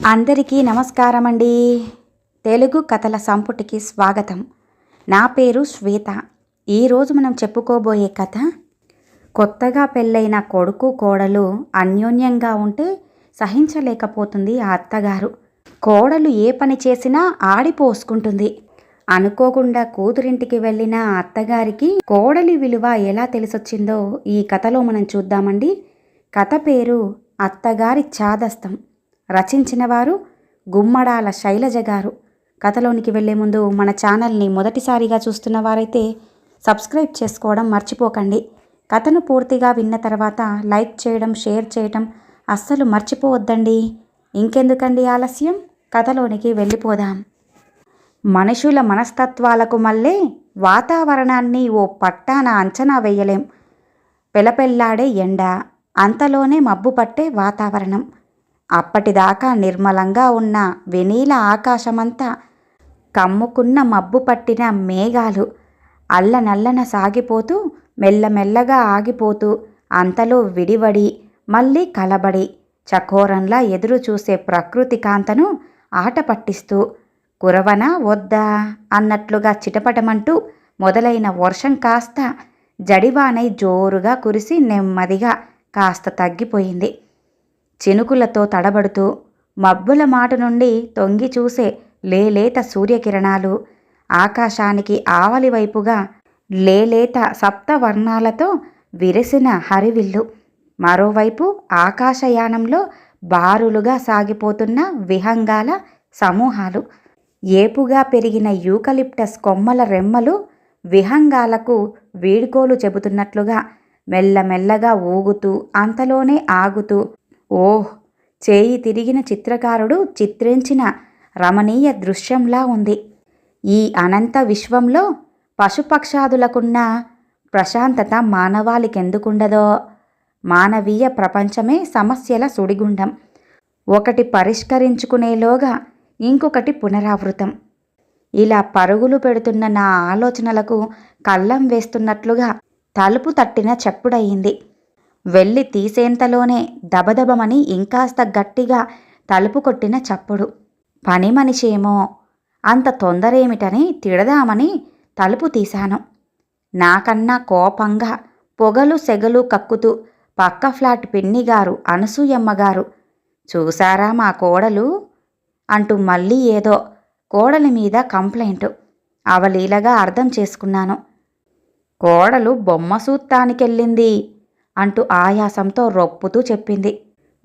అందరికీ నమస్కారం అండి తెలుగు కథల సంపుటికి స్వాగతం. నా పేరు శ్వేత. ఈరోజు మనం చెప్పుకోబోయే కథ కొత్తగా పెళ్ళైన కొడుకు కోడలు అన్యోన్యంగా ఉంటే సహించలేకపోతుంది ఆ అత్తగారు. కోడలు ఏ పని చేసినా ఆడిపోసుకుంటుంది. అనుకోకుండా కూతురింటికి వెళ్ళిన అత్తగారికి కోడలి విలువ ఎలా తెలిసొచ్చిందో ఈ కథలో మనం చూద్దామండి. కథ పేరు అత్తగారి చాదస్తం. రచించిన వారు గుమ్మడాల శైలజ గారు. కథలోనికి వెళ్ళే ముందు మన ఛానల్ని మొదటిసారిగా చూస్తున్న వారైతే సబ్స్క్రైబ్ చేసుకోవడం మర్చిపోకండి. కథను పూర్తిగా విన్న తర్వాత లైక్ చేయడం షేర్ చేయడం అస్సలు మర్చిపోవద్దండి. ఇంకెందుకండి ఆలస్యం? కథలోనికి వెళ్ళిపోదాం. మనుషుల మనస్తత్వాలకు మళ్ళీ వాతావరణాన్ని ఓ పట్టాన అంచనా వేయలేం. పెలపెల్లాడే ఎండ అంతలోనే మబ్బు పట్టే వాతావరణం. అప్పటిదాకా నిర్మలంగా ఉన్న వెనీల ఆకాశమంతా కమ్ముకున్న మబ్బు పట్టిన మేఘాలు అల్లనల్లన సాగిపోతూ మెల్లమెల్లగా ఆగిపోతూ అంతలో విడివడి మళ్ళీ కలబడి చకోరంలా ఎదురు చూసే ప్రకృతి కాంతను ఆట పట్టిస్తూ కురవనా వద్దా అన్నట్లుగా చిటపటమంటూ మొదలైన వర్షం కాస్త జడివానై జోరుగా కురిసి నెమ్మదిగా కాస్త తగ్గిపోయింది. చినుకులతో తడబడుతూ మబ్బుల మాట నుండి తొంగి చూసే లేలేత సూర్యకిరణాలు ఆకాశానికి ఆవలి వైపుగా లేలేత సప్తవర్ణాలతో విరిసిన హరివిల్లు. మరోవైపు ఆకాశయానంలో బారులుగా సాగిపోతున్న విహంగాల సమూహాలు. ఏపుగా పెరిగిన యూకలిప్టస్ కొమ్మల రెమ్మలు విహంగాలకు వీడ్కోలు చెబుతున్నట్లుగా మెల్లమెల్లగా ఊగుతూ అంతలోనే ఆగుతూ ఓహ్! చేయి తిరిగిన చిత్రకారుడు చిత్రించిన రమణీయ దృశ్యంలా ఉంది. ఈ అనంత విశ్వంలో పశుపక్షాదులకున్న ప్రశాంతత మానవాళికెందుకుండదో? మానవీయ ప్రపంచమే సమస్యల సుడిగుండం. ఒకటి పరిష్కరించుకునేలోగా ఇంకొకటి పునరావృతం. ఇలా పరుగులు పెడుతున్న నా ఆలోచనలకు కళ్ళం వేస్తున్నట్లుగా తలుపు తట్టిన చెప్పుడయింది. వెళ్ళి తీసేంతలోనే దబదబమని ఇంకాస్త గట్టిగా తలుపు కొట్టిన చప్పుడు. పని మనిషేమో అంత తొందరేమిటని తిడదామని తలుపు తీశాను. నాకన్నా కోపంగా పొగలు సెగలు కక్కుతూ పక్క ఫ్లాట్ పిన్నిగారు అనసూయమ్మగారు చూసారా మా కోడలు? అంటూ మళ్ళీ ఏదో కోడలి మీద కంప్లైంట్. అవలీలగా అర్థం చేసుకున్నాను. కోడలు బొమ్మ సూత్తానికెళ్ళింది. అంటూ ఆయాసంతో రొప్పుతూ చెప్పింది.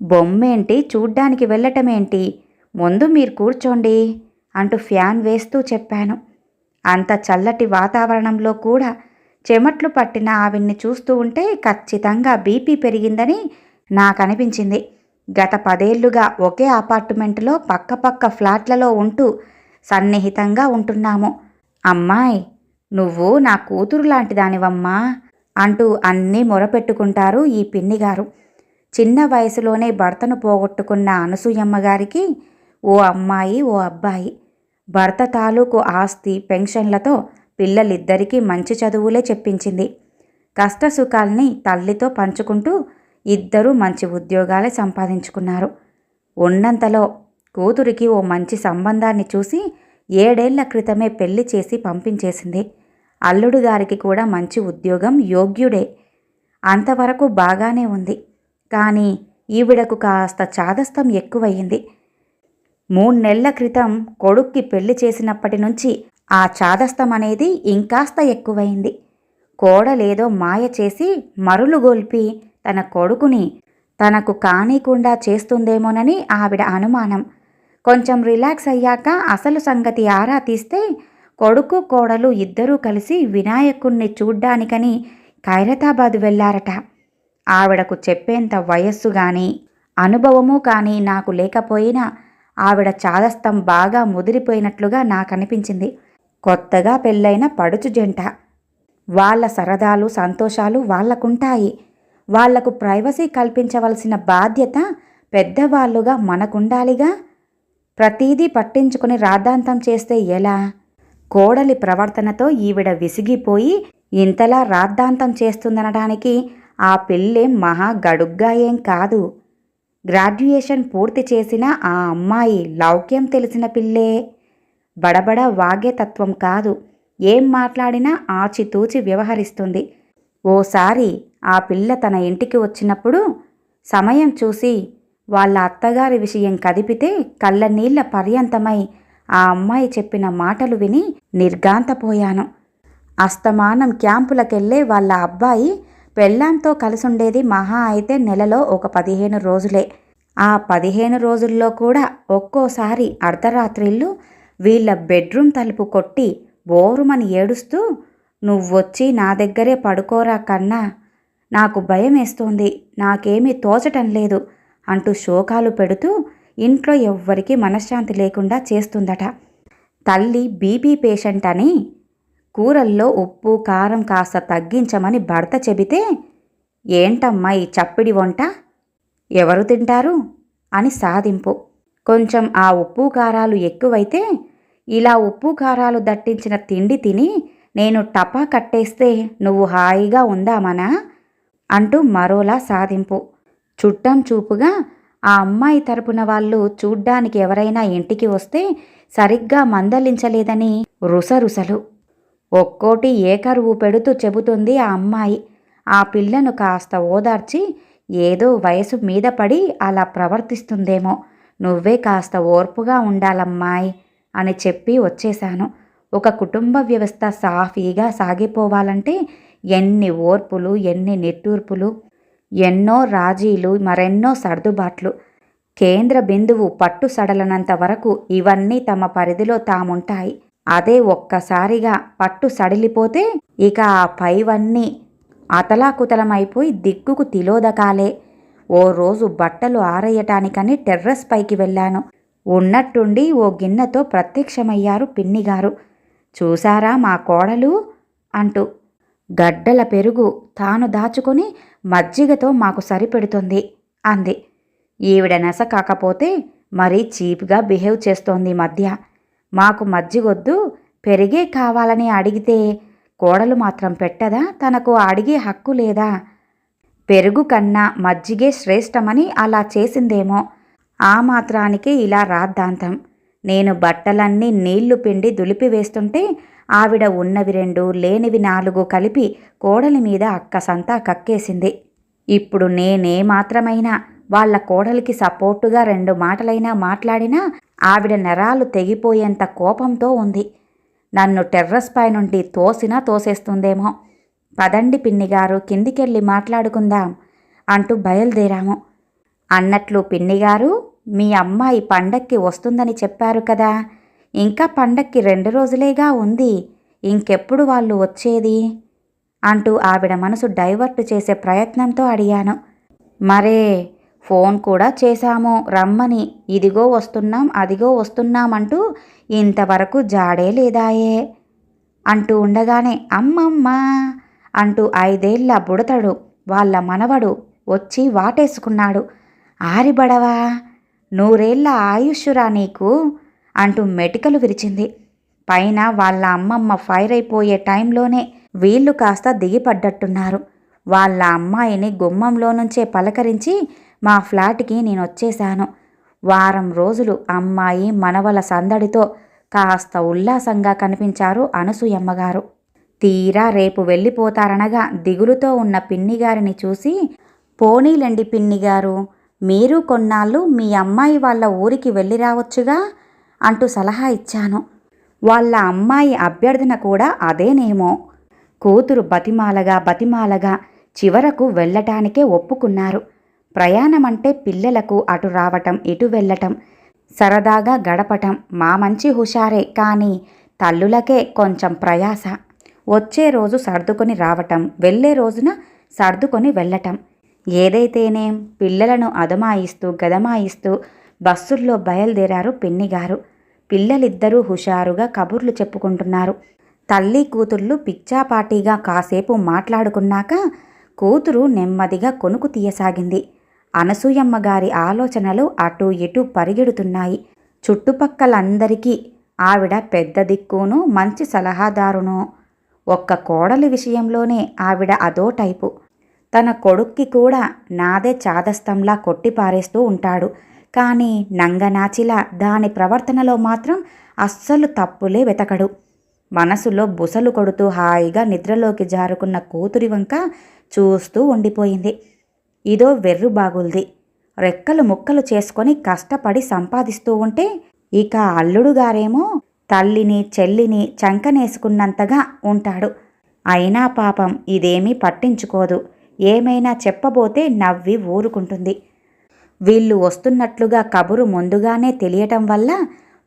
బొమ్మేంటి? చూడ్డానికి వెళ్ళటమేంటి? ముందు మీరు కూర్చోండి అంటూ ఫ్యాన్ వేస్తూ చెప్పాను. అంత చల్లటి వాతావరణంలో కూడా చెమట్లు పట్టిన ఆవిడ్ని చూస్తూ ఉంటే ఖచ్చితంగా బీపీ పెరిగిందని నాకనిపించింది. గత పదేళ్ళుగా ఒకే అపార్ట్మెంట్లో పక్కపక్క ఫ్లాట్లలో ఉంటూ సన్నిహితంగా ఉంటున్నాము. అమ్మాయ్ నువ్వు నా కూతురు లాంటి దానివమ్మా అంటూ అన్నీ మొరపెట్టుకుంటారు ఈ పిన్నిగారు. చిన్న వయసులోనే భర్తను పోగొట్టుకున్న అనసూయమ్మ గారికి ఓ అమ్మాయి ఓ అబ్బాయి. భర్త తాలూకు ఆస్తి పెన్షన్లతో పిల్లలిద్దరికీ మంచి చదువులే చెప్పించింది. కష్టసుఖాల్ని తల్లితో పంచుకుంటూ ఇద్దరూ మంచి ఉద్యోగాలే సంపాదించుకున్నారు. ఉన్నంతలో కూతురికి ఓ మంచి సంబంధాన్ని చూసి ఏడేళ్ళ క్రితమే పెళ్ళి చేసి పంపించేసింది. అల్లుడు గారికి కూడా మంచి ఉద్యోగం యోగ్యుడే. అంతవరకు బాగానే ఉంది. కానీ ఈవిడకు కాస్త చాదస్తం ఎక్కువయ్యింది. మూడు నెలల క్రితం కొడుక్కి పెళ్ళి చేసినప్పటి నుంచి ఆ చాదస్తం అనేది ఇంకాస్త ఎక్కువైంది కోడలేదో మాయ చేసి మరులు గొల్పి తన కొడుకుని తనకు కానీకుండా చేస్తుందేమోనని ఆవిడ అనుమానం. కొంచెం రిలాక్స్ అయ్యాక అసలు సంగతి ఆరా తీస్తే కొడుకు కోడలు ఇద్దరూ కలిసి వినాయకుణ్ణి చూడ్డానికని ఖైరతాబాద్ వెళ్ళారట ఆవిడకు చెప్పేంత వయస్సు గాని అనుభవము కానీ నాకు లేకపోయినా ఆవిడ చాదస్తం బాగా ముదిరిపోయినట్లుగా నాకనిపించింది. కొత్తగా పెళ్ళైన పడుచు జంట. వాళ్ళ సరదాలు సంతోషాలు వాళ్ళకుంటాయి వాళ్ళకు ప్రైవసీ కల్పించవలసిన బాధ్యత పెద్దవాళ్ళుగా మనకుండాలిగా? ప్రతీదీ పట్టించుకుని రాద్ధాంతం చేస్తే ఎలా? కోడలి ప్రవర్తనతో ఈవిడ విసిగిపోయి ఇంతలా రాద్ధాంతం చేస్తుందనడానికి ఆ పెళ్ళేం మహా గడుగ్గా ఏం కాదు. గ్రాడ్యుయేషన్ పూర్తి చేసిన ఆ అమ్మాయి లౌక్యం తెలిసిన పిల్లే. బడబడ వాగే తత్వం కాదు. ఏం మాట్లాడినా ఆచితూచి వ్యవహరిస్తుంది. ఓసారి ఆ పిల్ల తన ఇంటికి వచ్చినప్పుడు సమయం చూసి వాళ్ళ అత్తగారి విషయం కదిపితే కళ్ళ నీళ్ళ పర్యంతమై ఆ అమ్మాయి చెప్పిన మాటలు విని నిర్గాంతపోయాను అస్తమానం క్యాంపులకెళ్ళే వాళ్ళ అబ్బాయి పెళ్ళాంతో కలుసుండేది మహా అయితే నెలలో ఒక పదిహేను రోజులే. ఆ పదిహేను రోజుల్లో కూడా ఒక్కోసారి అర్ధరాత్రిళ్ళు వీళ్ళ బెడ్రూమ్ తలుపు కొట్టి బోరుమని ఏడుస్తూ నువ్వొచ్చి నా దగ్గరే పడుకోరా కన్నా నాకు భయమేస్తోంది నాకేమీ తోచటం లేదు అంటూ శోకాలు పెడుతూ ఇంట్లో ఎవ్వరికీ మనశ్శాంతి లేకుండా చేస్తుందట. తల్లి బీపీ పేషెంట్ అని కూరల్లో ఉప్పు కారం కాస్త తగ్గించమని భర్త చెబితే ఏంటమ్మా ఈ చప్పిడి వంట? ఎవరు తింటారు? అని సాధింపు. కొంచెం ఆ ఉప్పు కారాలు ఎక్కువైతే ఇలా ఉప్పు కారాలు దట్టించిన తిండి తిని నేను టపా కట్టేస్తే నువ్వు హాయిగా ఉందామనా? అంటూ మరోలా సాధింపు. చుట్టం చూపుగా ఆ అమ్మాయి తరపున వాళ్ళు చూడ్డానికి ఎవరైనా ఇంటికి వస్తే సరిగ్గా మందలించలేదని రుసరుసలు. ఒక్కోటి ఏకరువు పెడుతూ చెబుతుంది ఆ అమ్మాయి. ఆ పిల్లను కాస్త ఓదార్చి ఏదో వయసు మీద పడి అలా ప్రవర్తిస్తుందేమో. నువ్వే కాస్త ఓర్పుగా ఉండాలమ్మాయి అని చెప్పి వచ్చేశాను. ఒక కుటుంబ వ్యవస్థ సాఫీగా సాగిపోవాలంటే ఎన్ని ఓర్పులు ఎన్ని నిట్టూర్పులు ఎన్నో రాజీలు మరెన్నో సర్దుబాట్లు. కేంద్ర బిందువు పట్టు సడలనంత వరకు ఇవన్నీ తమ పరిధిలో తాముంటాయి. అదే ఒక్కసారిగా పట్టు సడిలిపోతే ఇక ఆ పైవన్నీ అతలాకుతలమైపోయి దిక్కుకు తిలోదకాలే. ఓ రోజు బట్టలు ఆరయ్యటానికని టెర్రస్ పైకి వెళ్ళాను. ఉన్నట్టుండి ఓ గిన్నెతో ప్రత్యక్షమయ్యారు పిన్నిగారు. చూశారా మా కోడలు? అంటూ. గడ్డల పెరుగు తాను దాచుకొని మజ్జిగతో మాకు సరిపెడుతుంది అంది. ఈవిడ నెస కాకపోతే మరీ చీప్గా బిహేవ్ చేస్తోంది మధ్య. మాకు మజ్జిగొద్దు పెరిగే కావాలని అడిగితే కోడలు మాత్రం పెట్టదా తనకు అడిగే హక్కు లేదా? పెరుగు కన్నా మజ్జిగే శ్రేష్టమని అలా చేసిందేమో. ఆ మాత్రానికి ఇలా రాద్దాంతం నేను బట్టలన్నీ నీళ్ళు పిండి దులిపివేస్తుంటే ఆవిడ ఉన్నవి రెండు లేనివి నాలుగు కలిపి కోడలి మీద అక్కసంతా కక్కేసింది. ఇప్పుడు నేనే మాత్రమైనా వాళ్ళ కోడలికి సపోర్టుగా రెండు మాటలైనా మాట్లాడినా ఆవిడ నెరాలు తెగిపోయేంత కోపంతో ఉంది. నన్ను టెర్రస్ పై నుండి తోసినా తోసేస్తుందేమో. పదండి పిన్నిగారు కిందికెళ్ళి మాట్లాడుకుందాం అంటూ బయలుదేరాము. అన్నట్లు పిన్నిగారు మీ అమ్మాయి పండక్కి వస్తుందని చెప్పారు కదా. ఇంకా పండక్కి రెండు రోజులేగా ఉంది. ఇంకెప్పుడు వాళ్ళు వచ్చేది? అంటూ ఆవిడ మనసు డైవర్ట్ చేసే ప్రయత్నంతో అడిగాను. మరే ఫోన్ కూడా చేశాము. రమ్మని ఇదిగో వస్తున్నాం అదిగో వస్తున్నామంటూ ఇంతవరకు జాడే లేదాయే అంటూ ఉండగానే అమ్మమ్మ అంటూ ఐదేళ్ళ బుడతడు వాళ్ళ మనవడు వచ్చి వాటేసుకున్నాడు. ఆరిబడవా? నూరేళ్ళ ఆయుష్యురా నీకు? అంటూ మెటికలు విరిచింది. పైన వాళ్ళ అమ్మమ్మ ఫైర్ అయిపోయే టైంలోనే వీళ్ళు కాస్త దిగిపడ్డట్టున్నారు. వాళ్ళ అమ్మాయిని గుమ్మంలో నుంచే పలకరించి మా ఫ్లాట్కి నేను వచ్చేశాను. వారం రోజులు అమ్మాయి మనవల సందడితో కాస్త ఉల్లాసంగా కనిపించారు అనసూయమ్మగారు తీరా రేపు వెళ్ళిపోతారనగా దిగులుతో ఉన్న పిన్నిగారిని చూసి పోనీలండి పిన్నిగారు మీరు కొన్నాళ్ళు మీ అమ్మాయి వాళ్ళ ఊరికి వెళ్ళి రావచ్చుగా? అంటూ సలహా ఇచ్చాను. వాళ్ళ అమ్మాయి అభ్యర్థన కూడా అదేనేమో. కూతురు బతిమాలగా బతిమాలగా చివరకు వెళ్ళటానికే ఒప్పుకున్నారు. ప్రయాణమంటే పిల్లలకు అటు రావటం ఇటు వెళ్ళటం సరదాగా గడపటం మా మంచి హుషారే కానీ తల్లులకే కొంచెం ప్రయాస. వచ్చే రోజు సర్దుకొని రావటం వెళ్ళే రోజున సర్దుకొని వెళ్ళటం. ఏదైతేనేం పిల్లలను అదమాయిస్తూ గదమాయిస్తూ బస్సుల్లో బయలుదేరారు పిన్నిగారు. పిల్లలిద్దరూ హుషారుగా కబుర్లు చెప్పుకుంటున్నారు. తల్లి కూతుర్లు పిచ్చాపాటీగా కాసేపు మాట్లాడుకున్నాక కూతురు నెమ్మదిగా కొనుకు తీయసాగింది. అనసూయమ్మ గారి ఆలోచనలు అటూ ఇటూ పరిగెడుతున్నాయి. చుట్టుపక్కలందరికీ ఆవిడ పెద్ద దిక్కును మంచి సలహాదారును. ఒక్క కోడలి విషయంలోనే ఆవిడ అదో టైపు. తన కొడుక్కి కూడా నాదే చాదస్తంలా కొట్టిపారేస్తూ ఉంటాడు. కానీ నంగనాచిలా దాని ప్రవర్తనలో మాత్రం అస్సలు తప్పులే వెతకడు. మనసులో బుసలు కొడుతూ హాయిగా నిద్రలోకి జారుకున్న కూతురి వంక చూస్తూ ఉండిపోయింది. ఇదో వెర్రు బాగుల్ది రెక్కలు ముక్కలు చేసుకొని కష్టపడి సంపాదిస్తూ ఉంటే ఇక అల్లుడుగారేమో తల్లిని చెల్లిని చంకనేసుకున్నంతగా ఉంటాడు. అయినా పాపం ఇదేమీ పట్టించుకోదు. ఏమైనా చెప్పబోతే నవ్వి ఊరుకుంటుంది. వీళ్ళు వస్తున్నట్లుగా కబురు ముందుగానే తెలియటం వల్ల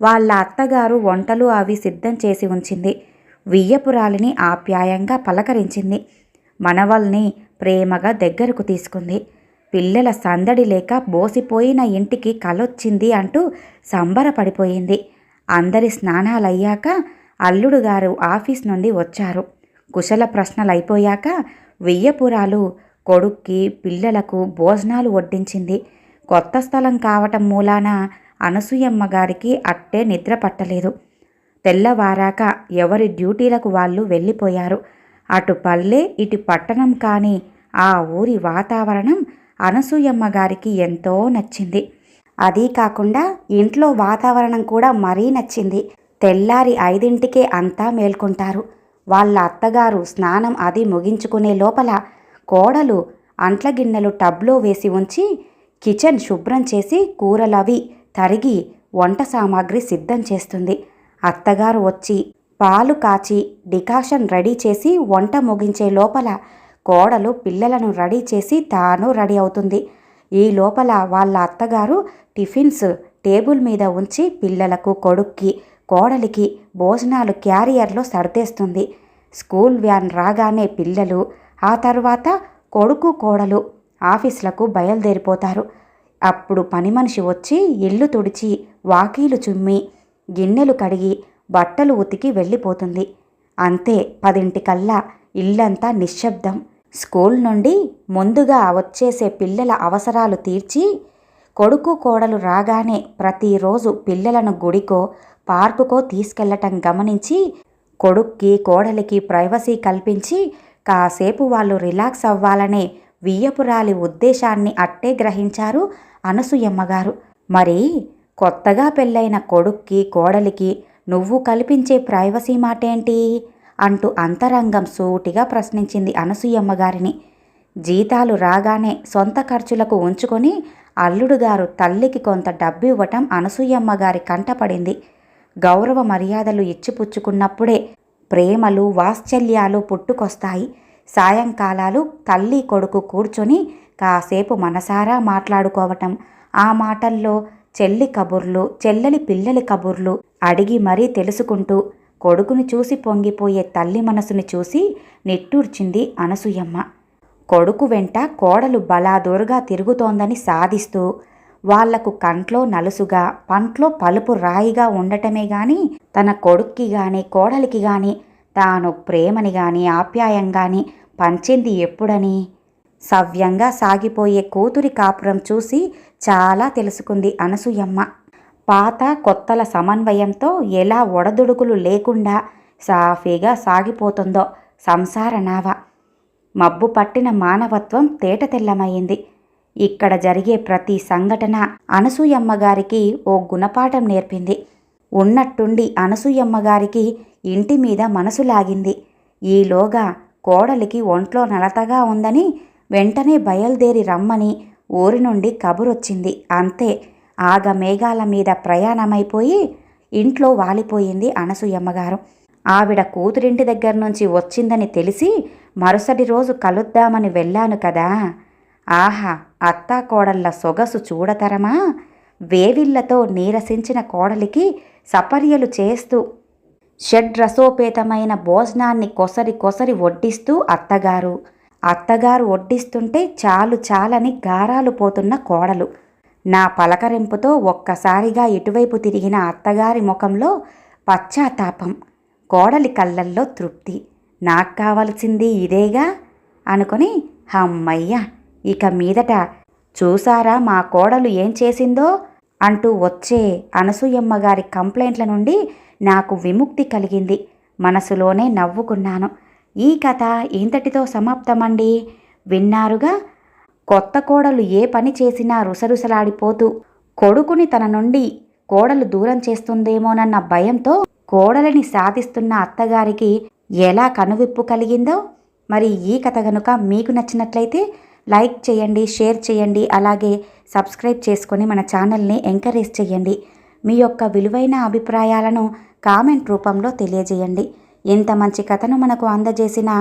వాళ్ళ అత్తగారు వంటలు అవి సిద్ధం చేసి ఉంచింది. వియ్యపురాలిని ఆప్యాయంగా పలకరించింది. మనవల్ని ప్రేమగా దగ్గరకు తీసుకుంది. పిల్లల సందడి లేక బోసిపోయిన ఇంటికి కలొచ్చింది అంటూ సంబరపడిపోయింది. అందరి స్నానాలయ్యాక అల్లుడు గారు ఆఫీస్ నుండి వచ్చారు. కుశల ప్రశ్నలైపోయాక వెయ్యపురాలు కొడుక్కి పిల్లలకు భోజనాలు వడ్డించింది. కొత్త స్థలం కావటం మూలాన అనసూయమ్మ గారికి అట్టే నిద్ర పట్టలేదు. తెల్లవారాక ఎవరి డ్యూటీలకు వాళ్ళు వెళ్ళిపోయారు. అటు పల్లె ఇటు పట్టణం కాని ఆ ఊరి వాతావరణం అనసూయమ్మ గారికి ఎంతో నచ్చింది. అదీ కాకుండా ఇంట్లో వాతావరణం కూడా మరీ నచ్చింది. తెల్లారి ఐదింటికే అంతా మేల్కొంటారు. వాళ్ళ అత్తగారు స్నానం అది ముగించుకునే లోపల కోడలు అంట్ల గిన్నెలు టబ్లో వేసి ఉంచి కిచెన్ శుభ్రం చేసి కూరలవి తరిగి వంట సామాగ్రి సిద్ధం చేస్తుంది. అత్తగారు వచ్చి పాలు కాచి డికాషన్ రెడీ చేసి వంట ముగించే లోపల కోడలు పిల్లలను రెడీ చేసి తాను రెడీ అవుతుంది. ఈ లోపల వాళ్ళ అత్తగారు టిఫిన్స్ టేబుల్ మీద ఉంచి పిల్లలకు కొడుక్కి కోడలికి భోజనాలు క్యారియర్లో సర్దేస్తుంది. స్కూల్ వ్యాన్ రాగానే పిల్లలు ఆ తర్వాత కొడుకు కోడలు ఆఫీసులకు బయలుదేరిపోతారు. అప్పుడు పని మనిషి వచ్చి ఇల్లు తుడిచి వాకీలు చుమ్మి గిన్నెలు కడిగి బట్టలు ఉతికి వెళ్ళిపోతుంది. అంతే పదింటికల్లా ఇల్లంతా నిశ్శబ్దం. స్కూల్ నుండి ముందుగా వచ్చేసే పిల్లల అవసరాలు తీర్చి కొడుకు కోడలు రాగానే ప్రతిరోజు పిల్లలను గుడికో పార్కుకో తీసుకెళ్ళటం గమనించి కొడుక్కి కోడలికి ప్రైవసీ కల్పించి కాసేపు వాళ్ళు రిలాక్స్ అవ్వాలనే వియ్యపురాలి ఉద్దేశాన్ని అట్టే గ్రహించారు అనసూయమ్మగారు. మరి కొత్తగా పెళ్ళైన కొడుక్కి కోడలికి నువ్వు కల్పించే ప్రైవసీ మాటేంటి? అంటూ అంతరంగం సూటిగా ప్రశ్నించింది అనసూయమ్మగారిని. జీతాలు రాగానే సొంత ఖర్చులకు ఉంచుకొని అల్లుడుగారు తల్లికి కొంత డబ్బు ఇవ్వటం అనసూయమ్మగారి కంటపడింది. గౌరవ మర్యాదలు ఇచ్చిపుచ్చుకున్నప్పుడే ప్రేమలు వాత్సల్యాలు పుట్టుకొస్తాయి. సాయంకాలాలు తల్లి కొడుకు కూర్చొని కాసేపు మనసారా మాట్లాడుకోవటం. ఆ మాటల్లో చెల్లి కబుర్లు చెల్లెలి పిల్లలి కబుర్లు అడిగి మరీ తెలుసుకుంటూ కొడుకుని చూసి పొంగిపోయే తల్లి మనసుని చూసి నిట్టూర్చింది అనసూయమ్మ. కొడుకు వెంట కోడలు బలాదూరుగా తిరుగుతోందని సాధిస్తూ వాళ్ళకు కంట్లో నలుసుగా పంట్లో పలుపు రాయిగా ఉండటమే గాని తన కొడుక్కి గాని కోడలికి గాని తాను ప్రేమని గాని ఆప్యాయంగాని పంచింది ఎప్పుడని? సవ్యంగా సాగిపోయే కూతురి కాపురం చూసి చాలా తెలుసుకుంది అనసూయమ్మ. పాత కొత్తల సమన్వయంతో ఎలా ఒడదుడుకులు లేకుండా సాఫీగా సాగిపోతుందో సంసార నావ. మబ్బు పట్టిన మానవత్వం తేటతెల్లమైంది ఇక్కడ జరిగే ప్రతి సంఘటన అనసూయమ్మగారికి ఓ గుణపాఠం నేర్పింది. ఉన్నట్టుండి అనసూయమ్మగారికి ఇంటి మీద మనసు లాగింది. ఈలోగా కోడలికి ఒంట్లో నలతగా ఉందని వెంటనే బయలుదేరి రమ్మని ఊరి నుండి కబురొచ్చింది. అంతే ఆగ మేఘాల మీద ప్రయాణమైపోయి ఇంట్లో వాలిపోయింది అనసూయమ్మగారు. ఆవిడ కూతురింటి దగ్గర నుంచి వచ్చిందని తెలిసి మరుసటి రోజు కలుద్దామని వెళ్ళాను కదా. ఆహా అత్తా కోడళ్ళ సొగసు చూడతరమా? వేవిళ్ళతో నీరసించిన కోడలికి సపర్యలు చేస్తూ షడ్రసోపేతమైన భోజనాన్ని కొసరి కొసరి వడ్డిస్తూ అత్తగారు. అత్తగారు వడ్డిస్తుంటే చాలు చాలని గారాలు పోతున్న కోడలు. నా పలకరింపుతో ఒక్కసారిగా ఇటువైపు తిరిగిన అత్తగారి ముఖంలో పశ్చాత్తాపం. కోడలి కళ్ళల్లో తృప్తి. నాకు కావలసింది ఇదేగా? అనుకొని హమ్మయ్య ఇక మీదట చూసారా మా కోడలు ఏం చేసిందో? అంటూ వచ్చే అనసూయమ్మ గారి కంప్లైంట్ల నుండి నాకు విముక్తి కలిగింది. మనసులోనే నవ్వుకున్నాను. ఈ కథ ఇంతటితో సమాప్తమండి. విన్నారుగా? కొత్త కోడలు ఏ పని చేసినా రుసరుసలాడిపోతూ కొడుకుని తన నుండి కోడలు దూరం చేస్తుందేమోనన్న భయంతో కోడలిని సాధిస్తున్న అత్తగారికి ఎలా కనువిప్పు కలిగిందో మరి ఈ కథ గనుక మీకు నచ్చినట్లయితే లైక్ చేయండి షేర్ చేయండి అలాగే సబ్స్క్రైబ్ చేసుకొని మన ఛానల్ని ఎంకరేజ్ చేయండి. మీ యొక్క విలువైన అభిప్రాయాలను కామెంట్ రూపంలో తెలియజేయండి. ఇంత మంచి కథను మనకు అందజేసిన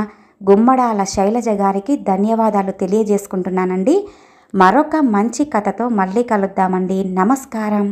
గుమ్మడాల శైలజ గారికి ధన్యవాదాలు తెలియజేసుకుంటున్నానండి. మరొక మంచి కథతో మళ్ళీ కలుద్దామండి. నమస్కారం.